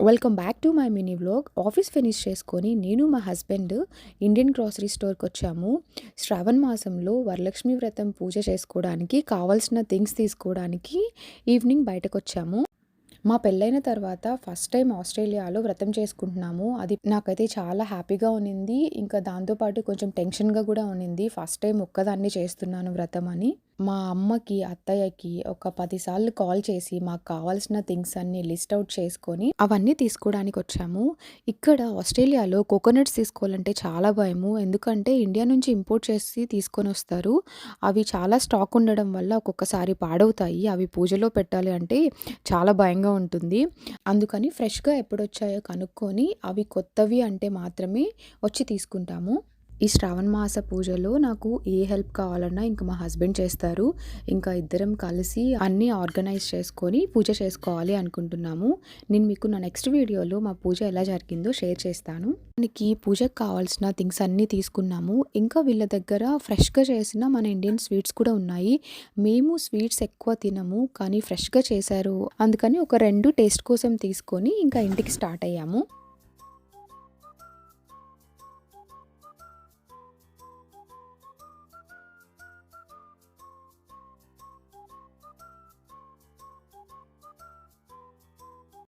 Welcome back to my mini vlog office finish చేసుకొని నేను మా హస్బెండ్ ఇండియన్ గ్రాసరీ స్టోర్కి వచ్చాము. శ్రావణ మాసంలో వరలక్ష్మి వ్రతం పూజ చేసుకోవడానికి కావాల్సిన థింగ్స్ తీసుకోవడానికి ఈవినింగ్ బయటకు వచ్చాము. మా పెళ్ళైన తర్వాత ఫస్ట్ టైం ఆస్ట్రేలియాలో వ్రతం చేసుకుంటున్నాము. అది నాకైతే చాలా హ్యాపీగా ఉన్నింది. ఇంకా దాంతోపాటు కొంచెం టెన్షన్గా కూడా ఉన్నింది. ఫస్ట్ టైం ఒక్కదాన్ని చేస్తున్నాను వ్రతం అని. మా అమ్మకి అత్తయ్యకి ఒక పదిసార్లు కాల్ చేసి మాకు కావాల్సిన థింగ్స్ అన్ని లిస్ట్ అవుట్ చేసుకొని అవన్నీ తీసుకోవడానికి వచ్చాము. ఇక్కడ ఆస్ట్రేలియాలో కోకోనట్స్ తీసుకోవాలంటే చాలా భయము. ఎందుకంటే ఇండియా నుంచి ఇంపోర్ట్ చేసి తీసుకొని వస్తారు. అవి చాలా స్టాక్ ఉండడం వల్ల ఒక్కొక్కసారి పాడవుతాయి. అవి పూజలో పెట్టాలి అంటే చాలా భయంగా ఉంటుంది. అందుకని ఫ్రెష్గా ఎప్పుడొచ్చాయో కనుక్కొని అవి కొత్తవి అంటే మాత్రమే వచ్చి తీసుకుంటాము. ఈ శ్రావణ మాస పూజలో నాకు ఏ హెల్ప్ కావాలన్నా ఇంకా మా హస్బెండ్ చేస్తారు. ఇంకా ఇద్దరం కలిసి అన్నీ ఆర్గనైజ్ చేసుకొని పూజ చేసుకోవాలి అనుకుంటున్నాము. నేను మీకు నా నెక్స్ట్ వీడియోలో మా పూజ ఎలా జరిగిందో షేర్ చేస్తాను. మనకి పూజకు కావాల్సిన థింగ్స్ అన్నీ తీసుకున్నాము. ఇంకా వీళ్ళ దగ్గర ఫ్రెష్గా చేసిన మన ఇండియన్ స్వీట్స్ కూడా ఉన్నాయి. మేము స్వీట్స్ ఎక్కువ తినము కానీ ఫ్రెష్గా చేశారు. అందుకని ఒక రెండు టేస్ట్ కోసం తీసుకొని ఇంకా ఇంటికి స్టార్ట్ అయ్యాము.